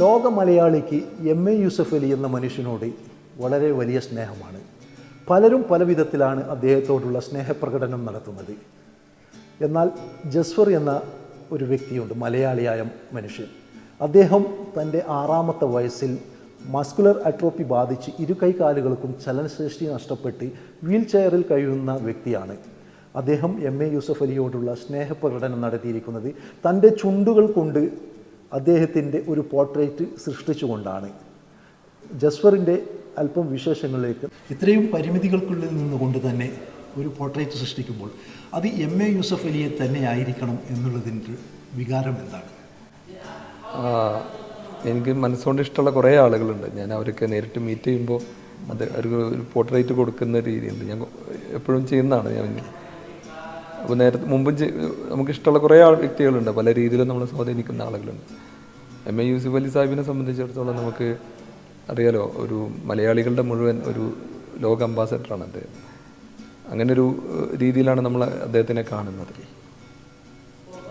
ലോക മലയാളിക്ക് M A Yusuf Ali എന്ന മനുഷ്യനോട് വളരെ വലിയ സ്നേഹമാണ്. പലരും പല വിധത്തിലാണ് അദ്ദേഹത്തോടുള്ള സ്നേഹപ്രകടനം നടത്തുന്നത്. എന്നാൽ ജസ്വർ എന്ന ഒരു വ്യക്തിയുണ്ട് മലയാളിയായ മനുഷ്യൻ. അദ്ദേഹം തന്റെ ആറാമത്തെ വയസ്സിൽ മസ്കുലർ അട്രോപ്പി ബാധിച്ച് ഇരു കൈകാലുകൾക്കും ചലനശേഷി നഷ്ടപ്പെട്ട് വീൽ ചെയറിൽ കഴിയുന്ന വ്യക്തിയാണ്. അദ്ദേഹം എം എ യൂസഫ് അലിയോടുള്ള സ്നേഹപ്രകടനം നടത്തിയിരിക്കുന്നത് തന്റെ ചുണ്ടുകൾ കൊണ്ട് അദ്ദേഹത്തിന്റെ ഒരു പോർട്രേറ്റ് സൃഷ്ടിച്ചുകൊണ്ടാണ്. ജസ്വറിന്റെ അല്പം വിശേഷങ്ങളിലേക്ക്. ഇത്രയും പരിമിതികൾക്കുള്ളിൽ നിന്നുകൊണ്ട് തന്നെ ഒരു പോർട്രേറ്റ് സൃഷ്ടിക്കുമ്പോൾ അത് എം എ യൂസഫ് അലിയെ തന്നെ ആയിരിക്കണം എന്നുള്ളതിന്റെ വികാരം എന്താണ്? എനിക്ക് മനസ്സുകൊണ്ട് ഇഷ്ടമുള്ള കുറേ ആളുകളുണ്ട്. ഞാൻ അവരൊക്കെ നേരിട്ട് മീറ്റ് ചെയ്യുമ്പോൾ അത് അവർക്ക് ഒരു പോർട്രേറ്റ് കൊടുക്കുന്ന രീതിയുണ്ട്. ഞാൻ എപ്പോഴും ചെയ്യുന്നതാണ് ഞാൻ നേരത്തെ മുമ്പും നമുക്കിഷ്ടമുള്ള കുറേ ആൾ വ്യക്തികളുണ്ട്. പല രീതിയിലും നമ്മളെ സ്വാധീനിക്കുന്ന ആളുകളുണ്ട്. എം എ യൂസുഫ് അലി സാഹിബിനെ സംബന്ധിച്ചിടത്തോളം നമുക്ക് അറിയാലോ ഒരു മലയാളികളുടെ മുഴുവൻ ഒരു ലോക അംബാസഡറാണ് അദ്ദേഹം. അങ്ങനെ ഒരു രീതിയിലാണ് നമ്മൾ അദ്ദേഹത്തിനെ കാണുന്നത്.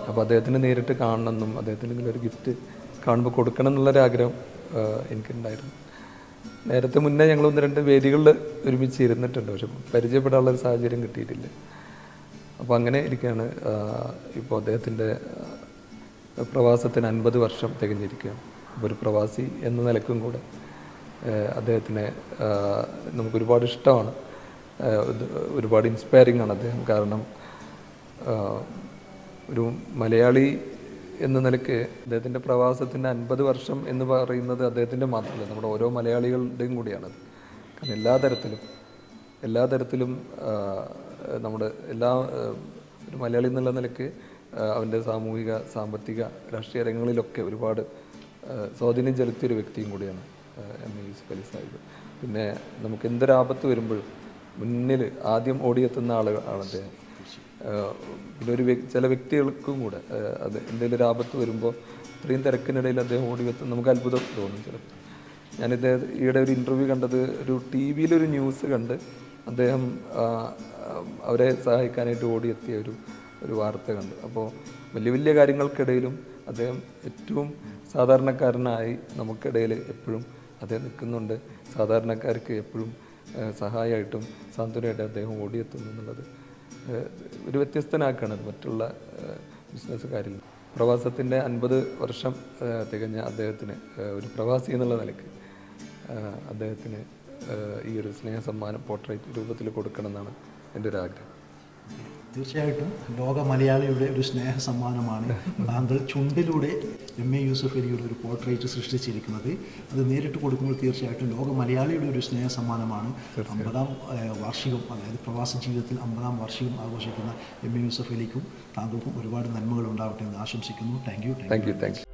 അപ്പോൾ അദ്ദേഹത്തിന് നേരിട്ട് കാണണമെന്നും അദ്ദേഹത്തിന് ഒരു ഗിഫ്റ്റ് കാണുമ്പോൾ കൊടുക്കണം എന്നുള്ളൊരാഗ്രഹം എനിക്കുണ്ടായിരുന്നു. നേരത്തെ മുന്നേ ഞങ്ങൾ ഒന്ന് രണ്ട് വേദികളിൽ ഒരുമിച്ച് ഇരുന്നിട്ടുണ്ട് പക്ഷെ പരിചയപ്പെടാനുള്ള ഒരു സാഹചര്യം കിട്ടിയിട്ടില്ല. അപ്പോൾ അങ്ങനെ ഇരിക്കുകയാണ് ഇപ്പോൾ അദ്ദേഹത്തിന്റെ പ്രവാസത്തിന് അൻപത് വർഷം തികഞ്ഞിരിക്കുകയാണ്. അപ്പോൾ ഒരു പ്രവാസി എന്ന നിലക്കും കൂടെ അദ്ദേഹത്തിന് നമുക്കൊരുപാട് ഇഷ്ടമാണ്. ഒരുപാട് ഇൻസ്പയറിംഗ് ആണ് അദ്ദേഹം. കാരണം ഒരു മലയാളി എന്ന നിലയ്ക്ക് അദ്ദേഹത്തിന്റെ പ്രവാസത്തിന്റെ അൻപത് വർഷം എന്ന് പറയുന്നത് അദ്ദേഹത്തിന്റെ മാത്രമല്ല നമ്മുടെ ഓരോ മലയാളികളുടെയും കൂടിയാണത്. കാരണം എല്ലാ തരത്തിലും എല്ലാ തരത്തിലും നമ്മുടെ എല്ലാ ഒരു മലയാളി എന്നുള്ള നിലയ്ക്ക് അവന്റെ സാമൂഹിക സാമ്പത്തിക രാഷ്ട്രീയ രംഗങ്ങളിലൊക്കെ ഒരുപാട് സ്വാധീനം ചെലുത്തിയ ഒരു വ്യക്തിയും കൂടിയാണ് എം. എ. യൂസുഫ് അലി സാഹിബ്. പിന്നെ നമുക്ക് എന്തൊരാപത്ത് വരുമ്പോഴും മുന്നിൽ ആദ്യം ഓടിയെത്തുന്ന ആളുകളാണ് അദ്ദേഹം. പിന്നെ ഒരു ചില വ്യക്തികൾക്കും കൂടെ അത് എന്തെങ്കിലും ഒരു ആപത്ത് വരുമ്പോൾ ഇത്രയും തിരക്കിനിടയിൽ അദ്ദേഹം ഓടിയെത്തും നമുക്ക് അത്ഭുതം തോന്നും ചിലപ്പോൾ. ഞാനിത് ഈയിടെ ഒരു ഇന്റർവ്യൂ കണ്ടത് ഒരു ടി വിയിലൊരു ന്യൂസ് കണ്ട് അദ്ദേഹം അവരെ സഹായിക്കാനായിട്ട് ഓടിയെത്തിയ ഒരു ഒരു വാർത്ത കണ്ട്. അപ്പോൾ വലിയ വലിയ കാര്യങ്ങൾക്കിടയിലും അദ്ദേഹം ഏറ്റവും സാധാരണക്കാരനായി നമുക്കിടയിൽ എപ്പോഴും അദ്ദേഹം നിൽക്കുന്നുണ്ട്. സാധാരണക്കാർക്ക് എപ്പോഴും സഹായമായിട്ടും സാന്ത്വനമായിട്ടും അദ്ദേഹം ഓടിയെത്തുന്നു എന്നുള്ളത് ഒരു വ്യത്യസ്തനാക്കുകയാണ് മറ്റുള്ള ബിസിനസ്സുകാരിൽ. പ്രവാസത്തിന്റെ അൻപത് വർഷം തികഞ്ഞ അദ്ദേഹത്തിന് ഒരു പ്രവാസി എന്നുള്ള നിലയ്ക്ക് അദ്ദേഹത്തിന് ഈ ഒരു സ്നേഹ സമ്മാനം പോർട്രേറ്റ് രൂപത്തിൽ കൊടുക്കണം എന്നാണ് എന്റെ ഒരു ആഗ്രഹം. തീർച്ചയായിട്ടും ലോക മലയാളിയുടെ ഒരു സ്നേഹ സമ്മാനമാണ് താങ്കൾ ചുണ്ടിലൂടെ എം എ യൂസഫ് അലിയുടെ ഒരു പോർട്രേറ്റ് സൃഷ്ടിച്ചിരിക്കുന്നത്. അത് നേരിട്ട് കൊടുക്കുമ്പോൾ തീർച്ചയായിട്ടും ലോക മലയാളിയുടെ ഒരു സ്നേഹ സമ്മാനമാണ് അമ്പതാം വാർഷികം അതായത് പ്രവാസ ജീവിതത്തിൽ അമ്പതാം വാർഷികം ആഘോഷിക്കുന്ന എം എ യൂസഫ് അലിക്കും താങ്കൾക്കും ഒരുപാട് നന്മകൾ ഉണ്ടാവട്ടെ എന്ന് ആശംസിക്കുന്നു. Thank you thank you thank you